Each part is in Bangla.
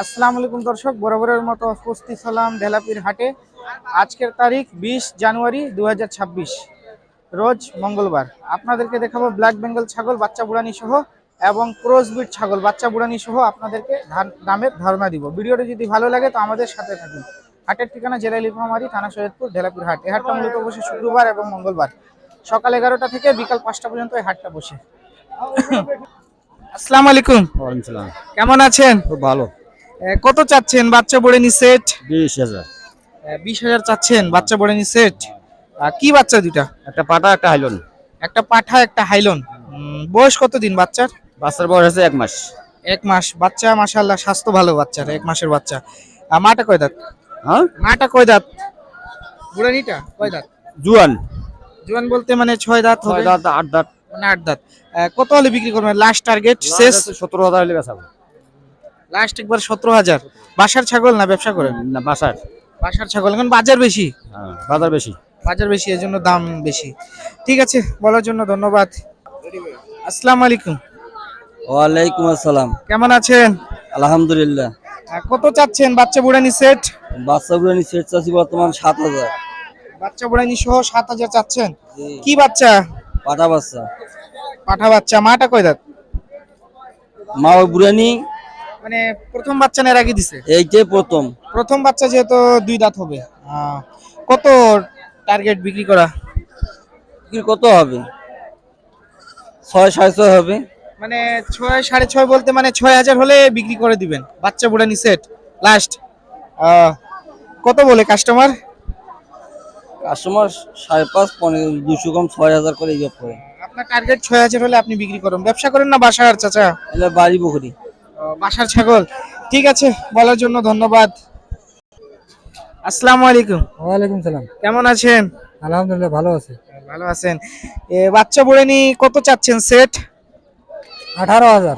আসসালামু আলাইকুম দর্শক, বরাবরের মতো উপস্থিত হলাম ঢেলাপির হাটে। আজকের তারিখ বিশ জানুয়ারি দু হাজার ছাব্বিশ, রোজ মঙ্গলবার। আপনাদেরকে দেখাবো ব্ল্যাক বেঙ্গল ছাগল, বাচ্চা বুড়ানি সহ এবং ক্রসবিট ছাগল বাচ্চা বুড়ানি সহ আপনাদেরকে দামের ধারণা দিব। ভিডিওটা যদি ভালো লাগে তো আমাদের সাথে থাকুন। হাটের ঠিকানা জেলা লিফামারি থানা সৈয়দপুর ঢেলাপির হাট। এই হাটটা মূলত বসে শুক্রবার এবং মঙ্গলবার। সকাল এগারোটা থেকে বিকাল পাঁচটা পর্যন্ত এই হাটটা বসে। আসসালামু আলাইকুম। কেমন আছেন? খুব ভালো। কত চাচ্ছেন বাচ্চা বুড়ানি সেট? বিশ হাজার। বিশ হাজার চাচ্ছেন বাচ্চা বড়েনি সেট। কি বাচ্চা দুইটা? একটা পাটা একটা হাইলন। একটা পাঠা একটা হাইলন। বয়স কত দিন বাচ্চার? বাচ্চার বয়স আছে এক মাস। এক মাস। বাচ্চা মাশাআল্লাহ স্বাস্থ্য ভালো বাচ্চার এক মাসের বাচ্চা। আর মাটা কয় দাঁত? হ্যাঁ? মাটা কয় দাঁত? বুড়ানিটা কয় দাঁত? জুয়ান। জোয়ান বলতে মানে ছয় দাঁত হবে? ছয় দাঁত আট দাঁত। মানে আট দাঁত। কত হলে বিক্রি করবেন? লাস্ট টার্গেট শেষ? সতেরো হাজার হলে বেচাবো লাস্ট একবার সতেরো হাজার। বাসার ছাগল না ব্যবসা করেন? না বাসার। বাসার ছাগল এখন বাজার বেশি? হ্যাঁ বাজার বেশি। বাজার বেশি এর জন্য দাম বেশি। ঠিক আছে বলার জন্য ধন্যবাদ। আসসালামু আলাইকুম। ওয়ালাইকুম আসসালাম। কেমন আছেন? আলহামদুলিল্লাহ। কত চাচ্ছেন বাচ্চা বুড়ানি সেট? বাচ্চা গুলো সেট চাচ্ছি বর্তমান সাত হাজার। বাচ্চা বুড়ানি সহ সাত হাজার চাচ্ছেন? কি বাচ্চা? পাটা বাচ্চা। পাঠা বাচ্চা। মাটা কয় দাঁত? মা বুড়ানি। মানে প্রথম বাচ্চা নের আগে দিছে? এইটাই প্রথম। প্রথম বাচ্চা যেহেতু দুই দাঁত হবে। কত টার্গেট বিক্রি করা? কি কত হবে? ছয় সাড়ে ছয় হবে। মানে ছয় সাড়ে ছয় বলতে মানে ছয় হাজার হলে বিক্রি করে দিবেন। বাচ্চা বুড়ানি সেট লাস্ট কত বলে কাস্টমার কাস্টমার সাড়ে পাঁচ পনেরো দুশো কম ছয় হাজার করে ইয়ে করে। আপনার টার্গেট ছয় হাজার হলে আপনি বিক্রি করুন। ব্যবসা করেন না বাসার চাচা? এলে বাড়ি পুকুরি। বাসার ছাগল। ঠিক আছে বলার জন্য ধন্যবাদ। আসসালামু আলাইকুম। ওয়ালাইকুম সালাম। কেমন আছেন? আলহামদুলিল্লাহ ভালো আছে। ভালো আছেন। এ বাচ্চা বুড়ানি কত চাচ্ছেন সেট আঠারো হাজার।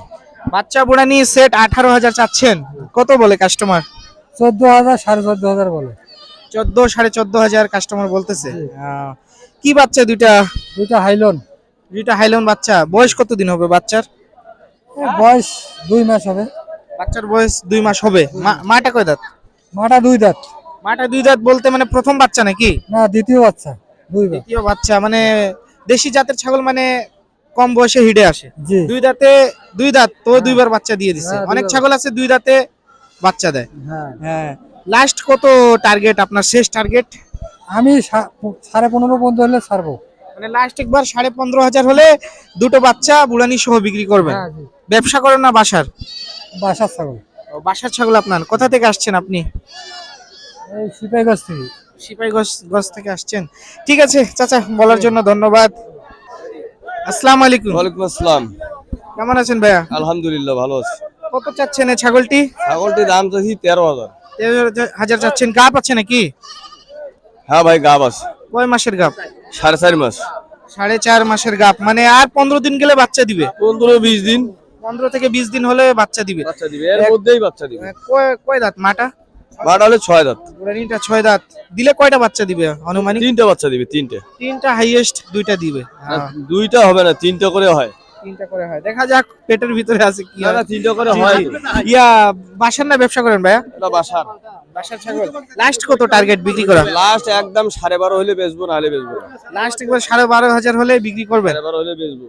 বাচ্চা বুড়ানি সেট আঠারো হাজার চাচ্ছেন। কত বলে কাস্টমার চোদ্দ হাজার সাড়ে চোদ্দ হাজার বলে। চোদ্দ সাড়ে চোদ্দ হাজার কাস্টমার বলতেছে। কি বাচ্চা দুইটা? দুইটা হাইলন। দুইটা হাইলন বাচ্চা। বয়স কত দিন হবে বাচ্চার? বয়স দুই মাস হবে। বাচ্চার বয়স দুই মাস হবে। মাটা কয় দাঁত? মাটা দুই দাঁত। মাটা দুই দাঁত বলতে মানে প্রথম বাচ্চা নাকি? না দ্বিতীয় বাচ্চা দ্বিতীয় বাচ্চা মানে দেশি জাতের ছাগল মানে কম বয়সে হিডে আসে। দুই দাঁতে দুই দাঁত তো দুইবার বাচ্চা দিয়ে দিচ্ছে হ্যাঁ, অনেক ছাগল আছে দুই দাঁতে বাচ্চা দেয়। হ্যাঁ। হ্যাঁ। লাস্ট কত টার্গেট আপনার শেষ টার্গেট আমি সাড়ে পনেরো পর্যন্ত হলে ছাড়বো। মানে লাস্ট একবার সাড়ে পনেরো হাজার হলে দুটো বাচ্চা বুড়ানি সহ বিক্রি করবেন। হ্যাঁ ব্যবসা করেন না বাসার? বাসার ছাগল। ও, বাসার ছাগল আপনার। কোথা থেকে আসছেন আপনি? এই সিপাহীগঞ্জ থেকে। সিপাহীগঞ্জ গঞ্জ থেকে আসছেন। ঠিক আছে চাচা বলার জন্য ধন্যবাদ। আসসালামু আলাইকুম। ওয়ালাইকুম আসসালাম। কেমন আছেন ভাইয়া? আলহামদুলিল্লাহ ভালো আছি। কত চাচ্ছেন এই ছাগলটি? ছাগলটির দাম চাচ্ছি তেরো হাজার। হাজার চাচ্ছেন। গাপ আছে নাকি? হ্যাঁ ভাই গাব আছে। কয় মাসের গাপ? সাড়ে চার মাস। সাড়ে চার মাসের গাপ। মানে আর পনেরো দিন গেলে বাচ্চা দিবে? পনেরো বিশ দিন। পনেরো থেকে বিশ দিন হলে বাচ্চা দিবে। বাচ্চা দিবে। এর মধ্যেই বাচ্চা দিবে। কয় কয় দাঁত? মাটা? হলে ছয় দাঁত। বুড়ানিটা ছয় দাঁত। দিলে কয়টা বাচ্চা দিবে আনুমানিক? তিনটা বাচ্চা দিবে তিনটে। তিনটা হাইয়েস্ট দুইটা দিবে। হ্যাঁ, দুইটা হবে না তিনটা করে হয়। তিনটা করে হয়। দেখা যাক পেটের ভিতরে আছে কি না তিনটা করে হয়। ইয়া বাসার না ব্যবসা করেন ভাইয়া? এটা বাসার। বাসার ছাগল। লাস্ট কত টার্গেট বিক্রি করা? লাস্ট একদম সাড়ে বারো হলে বেচবো না হলে বেচবো লাস্ট একবার সাড়ে বারো হাজার হলে বিক্রি করবেন? সাড়ে বারো হলে বেচবো।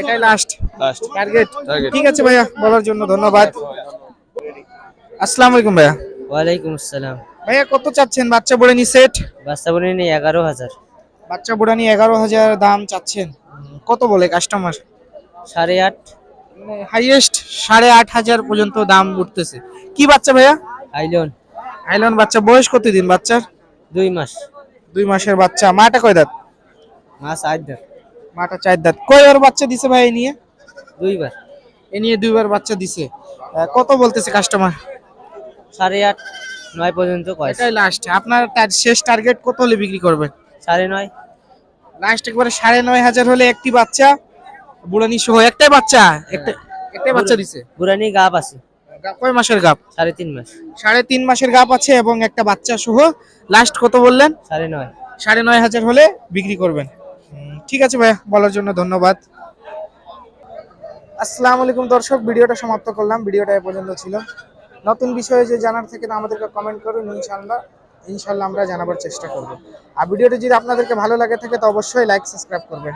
এটাই লাস্ট লাস্ট টার্গেট ঠিক আছে ভাইয়া বলার জন্য ধন্যবাদ। আসসালামু আলাইকুম ভাইয়া। ওয়ালাইকুম আসসালাম। ভাইয়া কত চাচ্ছেন? বাচ্চা বুড়ানি সেট? বাচ্চা বলে এগারো হাজার। বাচ্চা বুড়ানি এগারো হাজার দাম চাচ্ছেন। কত বলে কাস্টমার সাড়ে আট। হাইয়েস্ট সাড়ে আট হাজার পর্যন্ত দাম উঠতেছে। কি বাচ্চা ভাইয়া? আইলন। আইলন বাচ্চা বয়স কতদিন বাচ্চার? দুই মাস। দুই মাসের বাচ্চা। মাটা কয় দাঁত? মাস আট ধর মাটা চার দাঁত। কয়বার বাচ্চা দিছে ভাই এ নিয়ে? দুইবার। এ নিয়ে দুইবার বাচ্চা দিছে। কত বলতেছে কাস্টমার সাড়ে আট নয় পর্যন্ত কয় এটাই লাস্ট আপনার টা- শেষ টার্গেট কত হলে বিক্রি করবেন? সাড়ে নয়। লাস্ট একবারে সাড়ে নয় হাজার হলে একটি বাচ্চা বুড়ানি সহ একটাই বাচ্চা? একটা একটাই বাচ্চা দিছে? বুড়ানি গাপ আছে। কয় মাসের গাপ? সাড়ে তিন মাস। সাড়ে তিন মাসের গাপ আছে এবং একটা বাচ্চা সহ লাস্ট কত বললেন? সাড়ে নয়। সাড়ে নয় হাজার হলে বিক্রি করবেন। ঠিক আছে ভাইয়া বলার জন্য ধন্যবাদ। আসসালামু আলাইকুম দর্শক ভিডিওটা সমাপ্ত করলাম। ভিডিওটা এ পর্যন্ত ছিল। নতুন বিষয়ে যে জানার থেকে আমাদেরকে কমেন্ট করুন ইনশাল্লাহ ইনশাল্লাহ আমরা জানাবার চেষ্টা করব। আর ভিডিওটি যদি আপনাদেরকে ভালো লাগে থাকে, তো অবশ্যই লাইক সাবস্ক্রাইব করবেন।